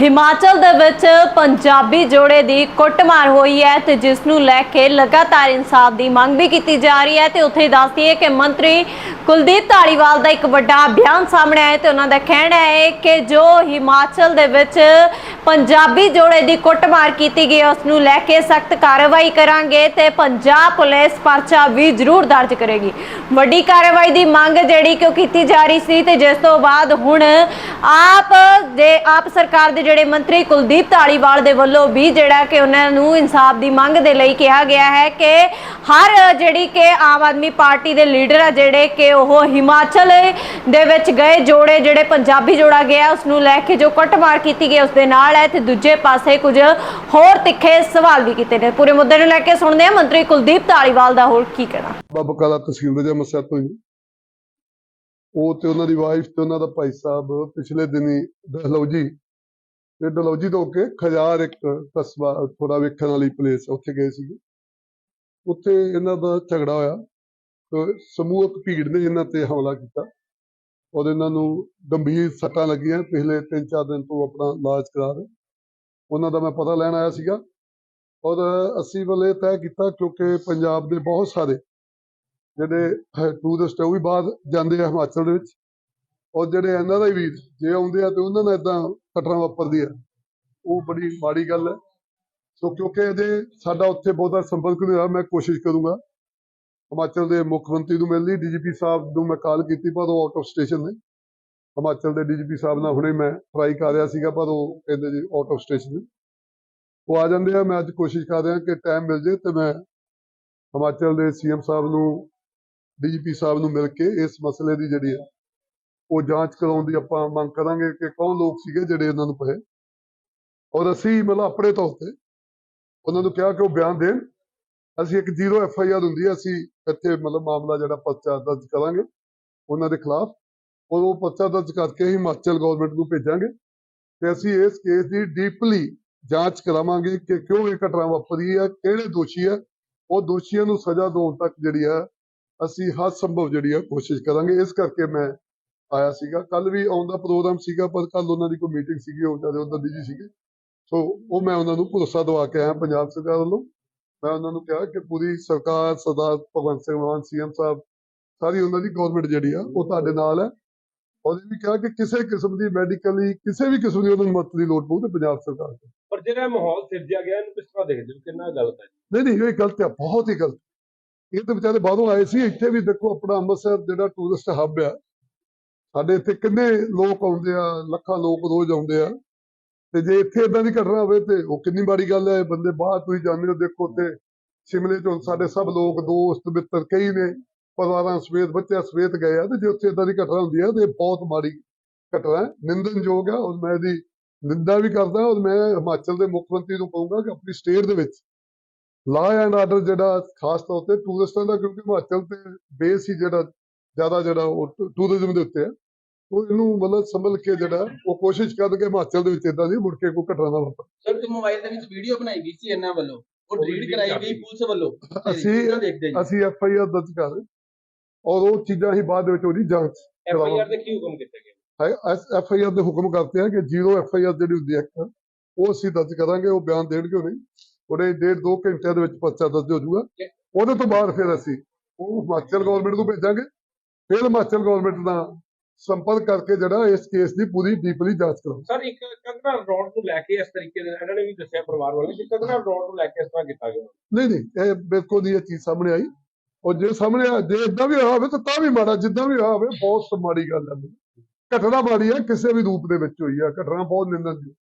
ਹਿਮਾਚਲ ਦੇ ਵਿੱਚ ਪੰਜਾਬੀ ਜੋੜੇ ਦੀ ਕੁੱਟਮਾਰ ਹੋਈ ਹੈ ਤੇ ਜਿਸ ਨੂੰ ਲੈ ਕੇ ਲਗਾਤਾਰ ਇਨਸਾਫ ਦੀ ਮੰਗ ਵੀ ਕੀਤੀ ਜਾ ਰਹੀ ਹੈ ਤੇ ਉੱਥੇ ਦੱਸਦੀ ਹੈ ਕਿ ਮੰਤਰੀ ਕੁਲਦੀਪ ਧਾਲੀਵਾਲ ਦਾ ਇੱਕ ਵੱਡਾ ਬਿਆਨ ਸਾਹਮਣੇ ਆਇਆ ਤੇ ਉਹਨਾਂ ਦਾ ਕਹਿਣਾ ਹੈ ਕਿ ਜੋ ਹਿਮਾਚਲ ਦੇ ਵਿੱਚ ਪੰਜਾਬੀ ਜੋੜੇ ਦੀ ਕੁੱਟਮਾਰ ਕੀਤੀ ਗਈ ਹੈ, ਉਸ ਨੂੰ ਲੈ ਕੇ ਸਖਤ ਕਾਰਵਾਈ ਕਰਾਂਗੇ ਤੇ ਪੰਜਾਬ ਪੁਲਿਸ ਪਰਚਾ ਵੀ ਜ਼ਰੂਰ ਦਰਜ ਕਰੇਗੀ। ਵੱਡੀ ਕਾਰਵਾਈ ਦੀ ਮੰਗ ਜਿਹੜੀ ਕਿ ਉਹ ਕੀਤੀ ਜਾ ਰਹੀ ਸੀ ਤੇ ਜਿਸ ਤੋਂ ਬਾਅਦ ਹੁਣ ਆਪ ਦੇ ਆਪ ਸਰਕਾਰ ਦੇ ਜਿਹੜੇ ਮੰਤਰੀ ਕੁਲਦੀਪ ਧਾਲੀਵਾਲ ਦੇ ਵੱਲੋਂ ਵੀ ਜਿਹੜਾ ਕਿ ਉਹਨਾਂ ਨੂੰ ਇਨਸਾਫ ਦੀ ਮੰਗ ਦੇ ਲਈ ਕਿਹਾ ਗਿਆ ਹੈ ਕਿ ਹਰ ਜਿਹੜੀ ਕਿ ਆਮ ਆਦਮੀ ਪਾਰਟੀ ਦੇ ਲੀਡਰ ਆ ਜਿਹੜੇ ਕਿ ਉਹ ਹਿਮਾਚਲ ਦੇ ਵਿੱਚ ਗਏ ਜੋੜੇ ਜਿਹੜੇ ਪੰਜਾਬੀ ਜੋੜਾ ਗਿਆ ਉਸ ਨੂੰ ਲੈ ਕੇ ਜੋ ਕੁੱਟਮਾਰ ਕੀਤੀ ਗਈ ਉਸ ਦੇ ਨਾਲ ਹੈ। ਤੇ ਦੂਜੇ ਪਾਸੇ ਕੁਝ ਹੋਰ ਤਿੱਖੇ ਸਵਾਲ ਵੀ ਕੀਤੇ ਨੇ। ਪੂਰੇ ਮੁੱਦੇ ਨੂੰ ਲੈ ਕੇ ਸੁਣਦੇ ਹਾਂ ਮੰਤਰੀ ਕੁਲਦੀਪ ਧਾਲੀਵਾਲ ਦਾ ਹੋਰ ਕੀ ਕਹਿਣਾ। ਬਾਬਾ ਕਾਲਾ ਤਹਿਸੀਲ ਦੇ ਮਸਾ ਤੋਂ ਹੀ ਉਹ ਤੇ ਉਹਨਾਂ ਦੀ ਵਾਈਫ ਤੇ ਉਹਨਾਂ ਦਾ ਭਾਈ ਸਾਹਿਬ ਪਿਛਲੇ ਦਿਨੀ ਡਲਹੌਜੀ, ਤੇ ਡਲਹੌਜੀ ਤੋਂ ਕੇ ਖਜਾਰ ਇੱਕ ਕਸਬਾ ਥੋੜਾ ਵੇਖਣ ਵਾਲੀ ਪਲੇਸ ਉੱਥੇ ਗਏ ਸੀਗੇ। ਉੱਥੇ ਇਹਨਾਂ ਦਾ ਝਗੜਾ ਹੋਇਆ। ਤੇ ਸਮੂਹਕ ਭੀੜ ਨੇ ਇਹਨਾਂ ਤੇ ਹਮਲਾ ਕੀਤਾ। ਔਰ ਇਹਨਾਂ ਨੂੰ ਗੰਭੀਰ ਸੱਟਾਂ ਲੱਗੀਆਂ ਪਿਛਲੇ 3-4 ਦਿਨ ਤੋਂ ਆਪਣਾ ਇਲਾਜ ਕਰਾ ਰਹੇ। ਉਹਨਾਂ ਦਾ ਮੈਂ ਪਤਾ ਲੈਣ ਆਇਆ ਸੀਗਾ ਔਰ ਅਸੀਂ ਵੱਲੇ ਤੈਅ ਕੀਤਾ ਕਿਉਂਕਿ ਪੰਜਾਬ ਦੇ ਬਹੁਤ ਸਾਰੇ ਜਿਹੜੇ ਟੂਰਿਸਟ ਉਹ ਵੀ ਬਾਹਰ ਜਾਂਦੇ ਆ ਹਿਮਾਚਲ ਦੇ ਵਿੱਚ। ਔਰ ਜਿਹੜੇ ਇਹਨਾਂ ਦਾ ਹੀ ਵੀਰ ਜੇ ਆਉਂਦੇ ਆ ਤੇ ਉਹਨਾਂ ਨਾਲ ਇਦਾਂ ਘਟਨਾ ਵਾਪਰਦੀ ਆ ਉਹ ਬੜੀ ਮਾੜੀ ਗੱਲ ਹੈ। ਸੋ ਕਿਉਂਕਿ ਇਹਦੇ ਸਾਡਾ ਉੱਥੇ ਬਹੁਤਾ ਸੰਪਰਕ ਨਹੀਂ ਹੋਇਆ ਮੈਂ ਕੋਸ਼ਿਸ਼ ਕਰੂੰਗਾ ਹਿਮਾਚਲ ਦੇ ਮੁੱਖ ਮੰਤਰੀ ਨੂੰ ਮਿਲਣ ਲਈ ਡੀਜੀਪੀ ਸਾਹਿਬ ਨੂੰ ਮੈਂ ਕਾਲ ਕੀਤੀ, ਪਰ ਉਹ ਆਊਟ ਆਫ ਸਟੇਸ਼ਨ ਨੇ। ਹਿਮਾਚਲ ਦੇ ਡੀਜੀਪੀ ਸਾਹਿਬ ਨਾਲ ਹੁਣੇ ਮੈਂ ਟਰਾਈ ਕਰ ਰਿਹਾ ਸੀਗਾ, ਪਰ ਉਹ ਕਹਿੰਦੇ ਜੀ ਆਊਟ ਆਫ ਸਟੇਸ਼ਨ ਨੇ। ਉਹ ਆ ਜਾਂਦੇ ਆ, ਮੈਂ ਅੱਜ ਕੋਸ਼ਿਸ਼ ਕਰ ਰਿਹਾ ਕਿ ਟਾਈਮ ਮਿਲ ਜੇ ਤੇ ਮੈਂ ਹਿਮਾਚਲ ਦੇ ਸੀਐਮ ਸਾਹਿਬ ਨੂੰ, ਡੀਜੀਪੀ ਸਾਹਿਬ ਨੂੰ ਮਿਲ ਕੇ ਇਸ ਮਸਲੇ ਦੀ ਜਿਹੜੀ ਹੈ, ਉਹ ਜਾਂਚ ਕਰਾਉਣ ਦੀ ਆਪਾਂ ਮੰਗ ਕਰਾਂਗੇ ਕਿ ਕੌਣ ਲੋਕ ਸੀਗੇ ਜਿਹੜੇ ਇਹਨਾਂ ਨੂੰ ਪਏ। ਔਰ ਅਸੀਂ ਮਤਲਬ ਆਪਣੇ ਤੌਰ ਤੇ ਉਹਨਾਂ ਨੂੰ ਕਿਹਾ ਕਿ ਉਹ ਬਿਆਨ ਦੇਣ। ਅਸੀਂ ਇੱਕ ਜ਼ੀਰੋ ਐਫ ਆਈ ਆਰ ਹੁੰਦੀ ਹੈ, ਅਸੀਂ ਇੱਥੇ ਮਤਲਬ ਮਾਮਲਾ ਜਿਹੜਾ ਪਰਚਾ ਦਰਜ ਕਰਾਂਗੇ, ਉਹਨਾਂ ਦੇ ਖਿਲਾਫ। ਔਰ ਉਹ ਪਰਚਾ ਦਰਜ ਕਰਕੇ ਹਿਮਾਚਲ ਗਵਰਨਮੈਂਟ ਨੂੰ ਭੇਜਾਂਗੇ। ਤੇ ਅਸੀਂ ਇਸ ਕੇਸ ਦੀ ਡੀਪਲੀ ਜਾਂਚ ਕਰਾਵਾਂਗੇ ਕਿ ਕਿਉਂ ਇਹ ਘਟਨਾ ਵਾਪਰੀ ਹੈ, ਕਿਹੜੇ ਦੋਸ਼ੀ ਹੈ। ਉਹ ਦੋਸ਼ੀਆਂ ਨੂੰ ਸਜ਼ਾ ਦਿਵਾਉਣ ਤੱਕ ਜਿਹੜੀ ਹੈ, ਅਸੀਂ ਹਰ ਸੰਭਵ ਜਿਹੜੀ ਹੈ ਕੋਸ਼ਿਸ਼ ਕਰਾਂਗੇ। ਇਸ ਕਰਕੇ ਮੈਂ ਆਇਆ ਸੀਗਾ। ਕੱਲ ਵੀ ਆਉਣ ਦਾ ਪ੍ਰੋਗਰਾਮ ਸੀਗਾ, ਪਰ ਕੱਲ ਉਹਨਾਂ ਦੀ ਕੋਈ ਮੀਟਿੰਗ ਸੀਗੀ, ਉਹ ਜ਼ਿਆਦਾ ਉਧਰ ਬਿਜ਼ੀ ਸੀਗੇ। ਸੋ ਉਹ ਮੈਂ ਉਹਨਾਂ ਨੂੰ ਭਰੋਸਾ ਦਵਾ ਕੇ ਆਇਆ, ਪੰਜਾਬ ਸਰਕਾਰ ਵੱਲੋਂ। ਮੈਂ ਉਹਨਾਂ ਨੂੰ ਕਿਹਾ ਕਿ ਪੂਰੀ ਸਰਕਾਰ ਸਰਦਾਰ ਭਗਵੰਤ ਸਿੰਘ ਮਾਨ ਸੀਐਮ ਸਾਹਿਬ ਸਾਰੀ ਉਹਨਾਂ ਦੀ ਗਵਰਨਮੈਂਟ ਜਿਹੜੀ ਆ ਉਹ ਤੁਹਾਡੇ ਨਾਲ ਹੈ। ਇਹ ਵੀ ਕਿਹਾ ਕਿ ਕਿਸੇ ਕਿਸਮ ਦੀ ਮੈਡੀਕਲੀ ਕਿਸੇ ਵੀ ਕਿਸਮ ਦੀ ਉਹਨਾਂ ਨੂੰ ਮਦਦ ਦੀ ਲੋੜ ਪਊ ਤੇ ਪੰਜਾਬ ਸਰਕਾਰ ਤੋਂ। ਪਰ ਜਿਹੜਾ ਮਾਹੌਲ ਸਿਰਜਿਆ ਗਿਆ ਇਹਨੂੰ ਕਿਸ ਤਰ੍ਹਾਂ ਦੇਖਦੇ ਹੋ? ਕਿੰਨਾ ਗਲਤ ਹੈ? ਨਹੀਂ ਨਹੀਂ ਇਹ ਗਲਤ ਹੈ ਬਹੁਤ ਹੀ ਗਲਤ। ਇਹ ਤਾਂ ਵਿਚਾਰੇ ਬਾਹਰੋਂ ਆਏ ਸੀ ਇੱਥੇ ਵੀ ਦੇਖੋ ਆਪਣਾ ਅੰਮ੍ਰਿਤਸਰ ਜਿਹੜਾ ਟੂਰਿਸਟ ਹੱਬ ਆ ਸਾਡੇ ਇੱਥੇ ਕਿੰਨੇ ਲੋਕ ਆਉਂਦੇ ਆ ਲੱਖਾਂ ਲੋਕ ਰੋਜ਼ ਆਉਂਦੇ ਆ। ਤੇ ਜੇ ਇੱਥੇ ਇਦਾਂ ਦੀ ਘਟਨਾ ਹੋਵੇ ਤੇ ਉਹ ਕਿੰਨੀ ਮਾੜੀ ਗੱਲ ਹੈ, ਬੰਦੇ ਬਾਹਰ ਤੁਸੀਂ ਜਾਂਦੇ ਹੋ, ਦੇਖੋ ਤੇ ਸ਼ਿਮਲੇ ਤੋਂ ਸਾਡੇ ਸਭ ਲੋਕ ਦੋਸਤ, ਮਿੱਤਰ ਕਈ ਨੇ, ਪਰਿਵਾਰਾਂ ਸਵੇਤ ਬੱਚਿਆਂ ਸਵੇਤ ਗਏ ਆ ਤੇ ਜੇ ਉੱਥੇ ਇਦਾਂ ਦੀ ਘਟਨਾ ਹੁੰਦੀ ਹੈ ਤੇ ਇਹ ਬਹੁਤ ਮਾੜੀ ਘਟਨਾ ਹੈ। ਨਿੰਦਨਯੋਗ ਹੈ ਔਰ ਮੈਂ ਇਹਦੀ ਨਿੰਦਾ ਵੀ ਕਰਦਾ ਔਰ ਮੈਂ ਹਿਮਾਚਲ ਦੇ ਮੁੱਖ ਮੰਤਰੀ ਨੂੰ ਕਹੂੰਗਾ ਕਿ ਆਪਣੀ ਸਟੇਟ ਦੇ ਵਿੱਚ ਲਾ ਐਂਡ ਆਰਡਰ ਜਿਹੜਾ ਖਾਸ ਤੌਰ ਤੇ ਟੂਰਿਸਟਾਂ ਦਾ ਕਿਉਂਕਿ ਹਿਮਾਚਲ ਤੇ ਬੇਸ ਹੀ ਜਿਹੜਾ ਜ਼ਿਆਦਾ ਜਿਹੜਾ ਉਹ ਟੂਰਿਜ਼ਮ ਦੇ ਉੱਤੇ ਹੈ ਉਹ ਇਹਨੂੰ ਮਤਲਬ ਸੰਭਲ ਕੇ ਜਿਹੜਾ ਉਹ ਕੋਸ਼ਿਸ਼ ਕਰਨਗੇ ਹਿਮਾਚਲ ਦੇ ਵਿੱਚ ਇਦਾਂ ਦੀ ਮੁੜ ਕੇ ਕੋਈ ਘਟਨਾ ਨਾ ਵਾਪਰੇ। ਸਰ ਤੇ ਮੋਬਾਈਲ ਦੇ ਵਿੱਚ ਵੀਡੀਓ ਬਣਾਈ ਗਈ ਸੀ ਇਹਨਾਂ ਵੱਲੋਂ। ਉਹ ਡਿਲੀਟ ਕਰਾਈ ਕਰ ਗਈ। ਪੁਲਿਸ ਵੱਲੋਂ। ਅਸੀਂ ਅਸੀਂ ਐਫ ਆਈ ਆਰ ਦਰਜ ਕਰ ਔਰ ਉਹ ਚੀਜ਼ਾਂ ਹੀ ਬਾਅਦ ਦੇ ਵਿੱਚ ਉਹਦੀ ਜਾਂਚ ਐਫ ਆਈ ਆਰ ਦੇ ਕੀ ਹੁਕਮ ਕੀਤੇ ਗਏ? ਐਫ ਆਈ ਆਰ ਦੇ ਹੁਕਮ ਕਰਤੇ ਆ ਕਿ ਜ਼ੀਰੋ ਐਫ ਆਈ ਆਰ ਜਿਹੜੀ ਹੁੰਦੀ ਹੈ ਇੱਕ, ਉਹ ਅਸੀਂ ਦਰਜ ਕਰਾਂਗੇ ਉਹ ਬਿਆਨ ਦੇਣਗੇ ਉਹ ਨਹੀਂ ਉਹਦੇ ਡੇਢ ਦੋ ਘੰਟਿਆਂ ਦੇ ਵਿੱਚ ਪਰਚਾ ਦਰਜ ਹੋ ਜਾਊਗਾ। ਉਹਦੇ ਤੋਂ ਬਾਅਦ ਫਿਰ ਅਸੀਂ ਉਹ ਹਿਮਾਚਲ ਗਵਰਨਮੈਂਟ ਨੂੰ ਭੇਜਾਂਗੇ। ਫਿਰ ਹਿਮਾਚਲ ਗਵਰਨਮੈਂਟ ਨਾਲ ਸੰਪਰਕ ਕਰਕੇ ਜਿਹੜਾ ਇਸ ਕੇਸ ਦੀ ਪੂਰੀ ਡੀਪਲੀ ਜਾਂਚ ਕਰਾਂਗੇ ਸਰ ਇੱਕ ਕੰਗਨਾ ਰੋਡ ਨੂੰ ਲੈ ਕੇ ਇਸ ਤਰੀਕੇ ਦੇ ਇਹਨਾਂ ਨੇ ਵੀ ਦੱਸਿਆ ਪਰਿਵਾਰ ਵਾਲੇ ਕਿ ਕੰਗਨਾ ਰੋਡ ਨੂੰ ਲੈ ਕੇ ਇਸ ਤਰ੍ਹਾਂ ਕੀਤਾ ਗਿਆ। ਨਹੀਂ ਨਹੀਂ ਇਹ ਬਿਲਕੁਲ ਨਹੀਂ ਇਹ ਚੀਜ਼ ਸਾਹਮਣੇ ਆਈ। ਔਰ ਜੇ ਸਾਹਮਣੇ ਆ ਜੇ ਇਦਾਂ ਵੀ ਹੋਵੇ ਤਾਂ ਤਾਂ ਵੀ ਮਾੜਾ ਜਿੱਦਾਂ ਵੀ ਹੋਵੇ ਬਹੁਤ ਮਾੜੀ ਗੱਲ ਹੈ ਘਟਨਾ ਮਾੜੀ ਹੈ ਕਿਸੇ ਵੀ ਰੂਪ ਦੇ ਵਿੱਚ ਹੋਈ ਹੈ ਘਟਨਾ ਬਹੁਤ ਨਿੰਦਨਯੋਗ